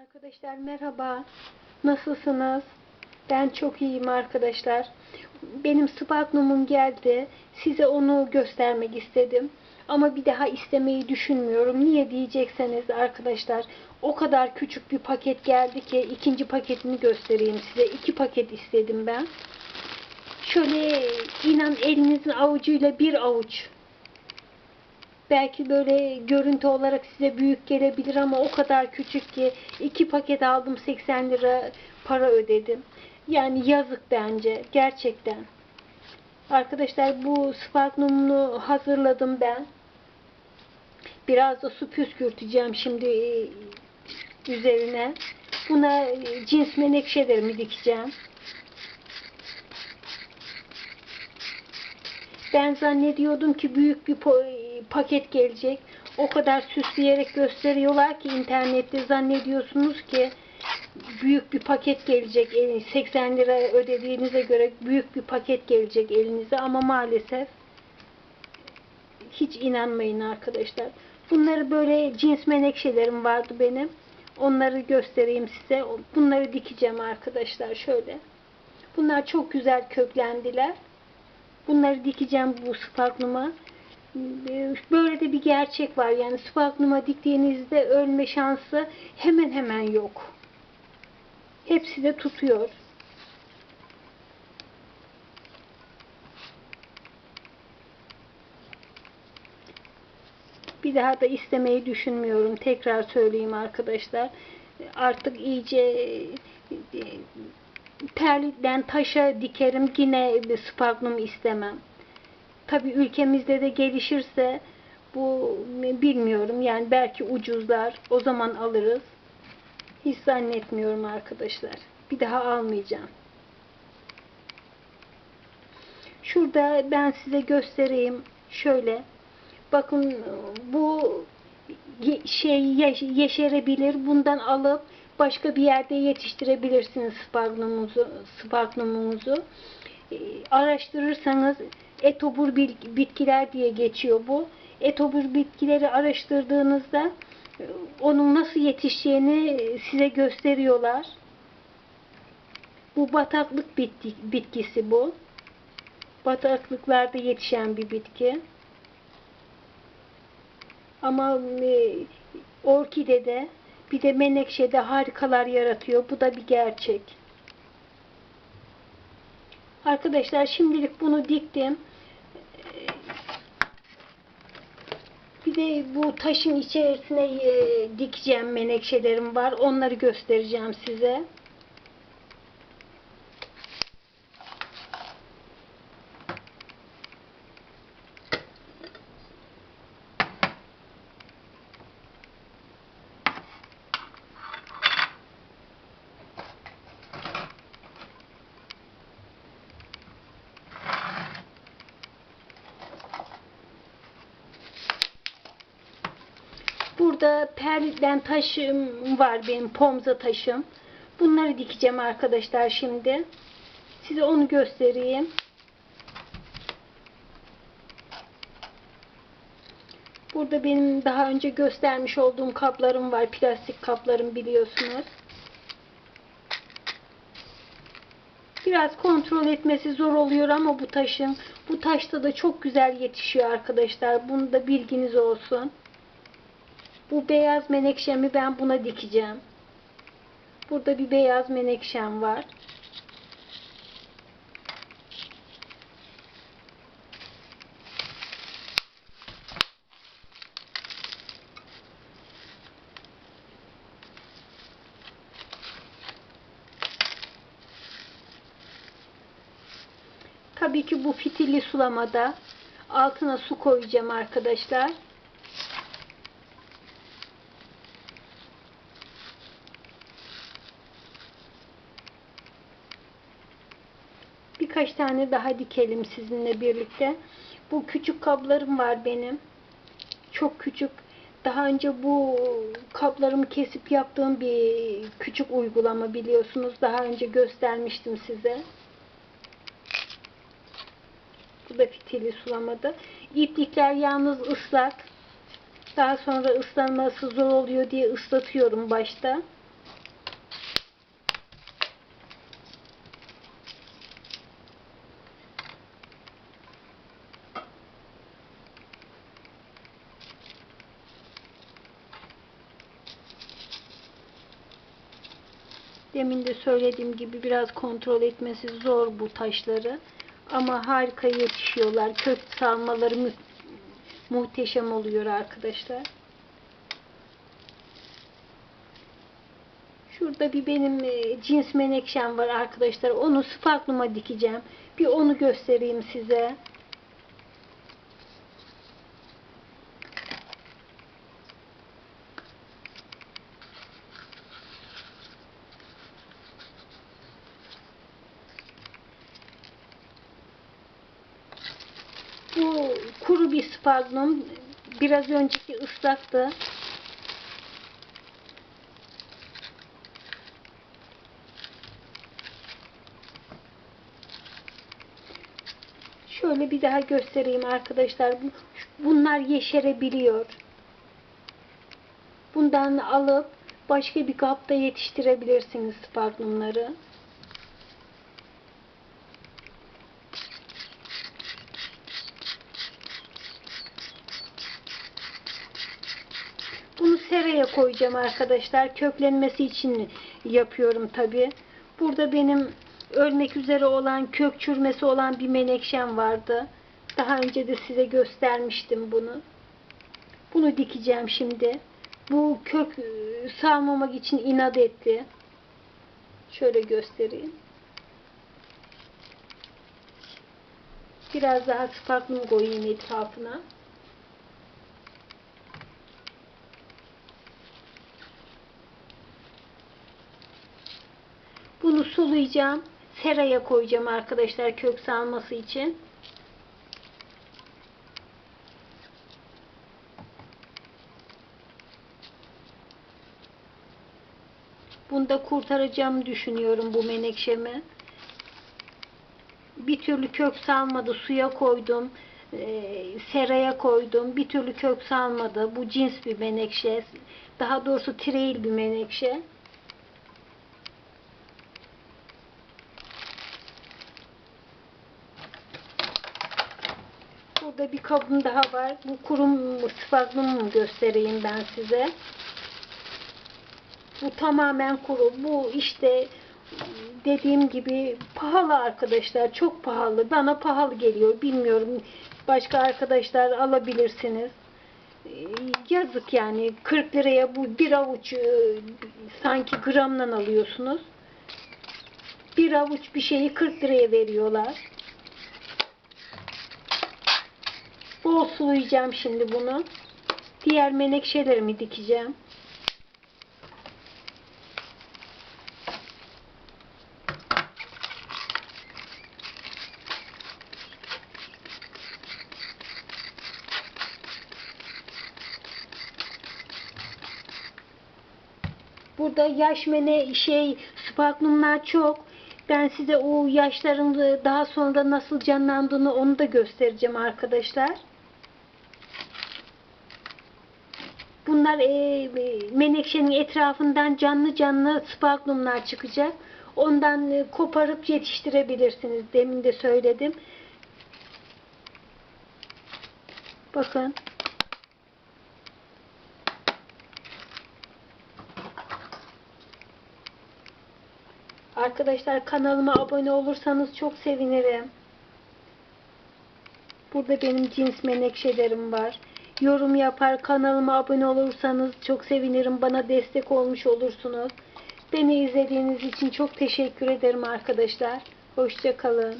Arkadaşlar merhaba. Nasılsınız? Ben çok iyiyim arkadaşlar. Benim Sparknum'um geldi. Size onu göstermek istedim. Ama bir daha istemeyi düşünmüyorum. Niye diyecekseniz arkadaşlar o kadar küçük bir paket geldi ki ikinci paketini göstereyim size. İki paket istedim ben. Şöyle inan elinizin avucuyla bir avuç Belki böyle görüntü olarak size büyük gelebilir ama o kadar küçük ki iki paket aldım 80 lira para ödedim. Yani yazık bence gerçekten. Arkadaşlar bu Sparknum'unu hazırladım ben. Biraz da su püskürteceğim şimdi e, üzerine. Buna e, cins menekşelerimi dikeceğim. Ben zannediyordum ki büyük bir paket gelecek. O kadar süsleyerek gösteriyorlar ki internette zannediyorsunuz ki büyük bir paket gelecek. E, 80 lira ödediğinize göre büyük bir paket gelecek elinize ama maalesef hiç inanmayın arkadaşlar. Bunları böyle cins menekşelerim vardı benim. Onları göstereyim size. Bunları dikeceğim arkadaşlar şöyle. Bunlar çok güzel köklendiler. Bunları dikeceğim bu sparkluma. Böyle de bir gerçek var. Yani sparkluma diktiğinizde ölme şansı hemen hemen yok. Hepsi de tutuyor. Bir daha da istemeyi düşünmüyorum. Tekrar söyleyeyim arkadaşlar. Artık iyice e, terlikten taşa dikerim yine sparklum istemem. Tabi ülkemizde de gelişirse bu bilmiyorum yani belki ucuzlar o zaman alırız. Hiç zannetmiyorum arkadaşlar. Bir daha almayacağım. Şurada ben size göstereyim. Şöyle. Bakın bu şey yeşerebilir. Bundan alıp başka bir yerde yetiştirebilirsiniz spargnumuzu, spargnumunuzu. E, araştırırsanız etobur bitkiler diye geçiyor bu. Etobur bitkileri araştırdığınızda e, onun nasıl yetişeceğini size gösteriyorlar. Bu bataklık bitki, bitkisi bu. Bataklıklarda yetişen bir bitki. Ama e, orkidede bir de menekşede harikalar yaratıyor. Bu da bir gerçek. Arkadaşlar şimdilik bunu diktim. Bir de bu taşın içerisine e, dikeceğim menekşelerim var. Onları göstereceğim size. Burada perliden taşım var benim pomza taşım. Bunları dikeceğim arkadaşlar şimdi. Size onu göstereyim. Burada benim daha önce göstermiş olduğum kaplarım var. Plastik kaplarım biliyorsunuz. Biraz kontrol etmesi zor oluyor ama bu taşın. Bu taşta da çok güzel yetişiyor arkadaşlar. Bunu da bilginiz olsun. Bu beyaz menekşemi ben buna dikeceğim. Burada bir beyaz menekşem var. Tabii ki bu fitilli sulamada altına su koyacağım arkadaşlar. Birkaç tane daha dikelim sizinle birlikte. Bu küçük kablarım var benim. Çok küçük. Daha önce bu kaplarımı kesip yaptığım bir küçük uygulama biliyorsunuz. Daha önce göstermiştim size. Bu da fitili sulamada. İplikler yalnız ıslak. Daha sonra ıslanması zor oluyor diye ıslatıyorum başta. Demin de söylediğim gibi biraz kontrol etmesi zor bu taşları. Ama harika yetişiyorlar. Kök salmaları mü- muhteşem oluyor arkadaşlar. Şurada bir benim e, cins menekşem var arkadaşlar. Onu spakluma dikeceğim. Bir onu göstereyim size. Bu kuru bir spagnum. Biraz önceki ıslaktı. Şöyle bir daha göstereyim arkadaşlar. Bu- Bunlar yeşerebiliyor. Bundan alıp başka bir kapta yetiştirebilirsiniz spagnumları. Seraya koyacağım arkadaşlar. Köklenmesi için yapıyorum tabi. Burada benim ölmek üzere olan kök çürmesi olan bir menekşem vardı. Daha önce de size göstermiştim bunu. Bunu dikeceğim şimdi. Bu kök e, salmamak için inat etti. Şöyle göstereyim. Biraz daha spaklum koyayım etrafına. Bunu sulayacağım. Seraya koyacağım arkadaşlar kök salması için. Bunda kurtaracağım düşünüyorum bu menekşemi. Bir türlü kök salmadı. Suya koydum. e, seraya koydum. Bir türlü kök salmadı. Bu cins bir menekşe. Daha doğrusu trail bir menekşe. Burada bir kabım daha var. Bu kurum spagnum göstereyim ben size. Bu tamamen kuru. Bu işte dediğim gibi pahalı arkadaşlar. Çok pahalı. Bana pahalı geliyor. Bilmiyorum. Başka arkadaşlar alabilirsiniz. Ee, Yazık yani. 40 liraya bu bir avuç e, sanki gramdan alıyorsunuz. Bir avuç bir şeyi 40 liraya veriyorlar. Bol sulayacağım şimdi bunu. Diğer menekşelerimi dikeceğim. Burada yaş mene şey spagnumlar çok. Ben size o yaşların daha sonra nasıl canlandığını onu da göstereceğim arkadaşlar. Bunlar e, e, menekşenin etrafından canlı canlı spagnumlar çıkacak. Ondan e, koparıp yetiştirebilirsiniz. Demin de söyledim. Bakın. Arkadaşlar kanalıma abone olursanız çok sevinirim. Burada benim cins menekşelerim var. Yorum yapar kanalıma abone olursanız çok sevinirim. Bana destek olmuş olursunuz. Beni izlediğiniz için çok teşekkür ederim arkadaşlar. Hoşça kalın.